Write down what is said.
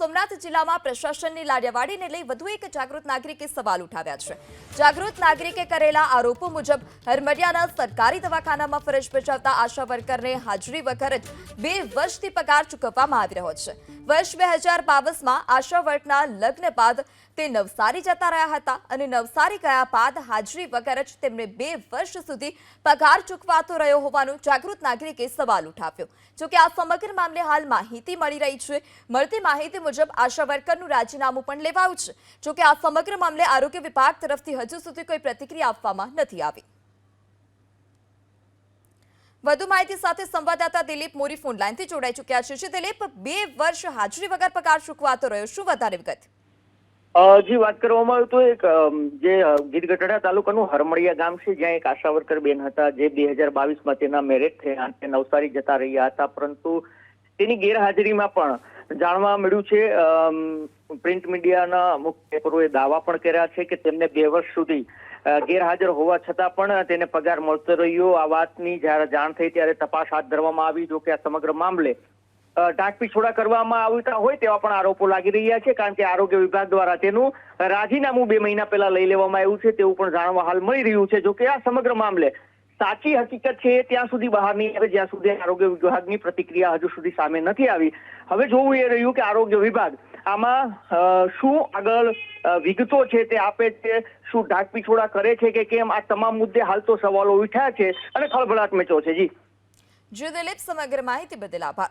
સોમનાથ જિલ્લામાં પ્રશાસનની લાડિયાવાડીને લઈ વધુ એક જાગૃત નાગરિકે સવાલ ઉઠાવ્યા છે. જાગૃત નાગરિકે કરેલા આરોપો મુજબ હરમરિયાના સરકારી દવાખાનામાં ફરજ બજાવતા આશા વર્કરને હાજરી વગર જ બે વર્ષથી પગાર ચૂકવવામાં આવી રહ્યો છે. વર્ષ બે હજાર બાવીસમાં આશા વર્કના લગ્ન બાદ તે નવસારી જતા રહ્યા હતા અને નવસારી ગયા બાદ હાજરી વગર જ તેમને બે વર્ષ સુધી પગાર ચૂકવાતો રહ્યો હોવાનું જાગૃત નાગરિકે સવાલ ઉઠાવ્યો. જોકે આ સમગ્ર મામલે હાલ માહિતી મળી રહી છે. મળતી માહિતી મુજબ આશા વર્કરનું રાજીનામું પણ લેવાયું છે. જોકે આ સમગ્ર મામલે આરોગ્ય વિભાગ તરફથી હજુ સુધી કોઈ પ્રતિક્રિયા આપવામાં નથી આવી. વધુ માહિતી સાથે સંવાદદાતા દિલીપ મોરી ફોન જોડાઈ ચૂક્યા છે. શ્રી દિલીપ, બે વર્ષ હાજરી વગર પગાર ચૂકવાતો રહ્યો. શું વધારે વિગત? જી, વાત કરવામાં આવે તો એક જે ગીરગઢડા ગીર ગઢડા તાલુકાનું હરમળિયા ગામ છે, જ્યાં એક આશા વર્કર બેન હતા. જે બે હજાર બાવીસમાં તેના મેરેજ થયા તે નવસારી જતા રહ્યા હતા. પરંતુ તેની ગેરહાજરીમાં પણ જાણવા મળ્યું છે પ્રિન્ટ મીડિયાના અમુક પેપરોએ દાવા પણ કર્યા છે કે તેમને બે વર્ષ સુધી ગેરહાજર હોવા છતાં પણ તેને પગાર મળતો રહ્યો. આ વાતની જ્યારે જાણ થઈ ત્યારે તપાસ હાથ ધરવામાં આવી, જો કે આ સમગ્ર મામલે ઢાંકપીછોડા કરવામાં આવતા હોય તેવા પણ આરોપો લાગી રહ્યા છે, કારણ કે આરોગ્ય વિભાગ દ્વારા તેનું રાજીનામું બે મહિના પહેલા લઈ લેવામાં આવ્યું છે, તેવું પણ જાણવા હાલ મળી રહ્યું છે. જો કે આ સમગ્ર મામલે સાચી હકીકત છે ત્યાં સુધી બહાર નહીં આવે, જ્યાં સુધી આરોગ્ય વિભાગની પ્રતિક્રિયા હજુ સુધી સામે નથી આવી. હવે જોવું એ રહ્યું કે આરોગ્ય વિભાગ આમાં શું આગળ વિગતો છે તે આપે છે, શું ઢાંકપીછોડા કરે છે કે કેમ? આ તમામ મુદ્દે હાલ તો સવાલો ઉઠ્યા છે અને ખળભળાટ મેચો છે. જી. જી દિલીપ સમગ્ર માહિતી બદલ આભાર.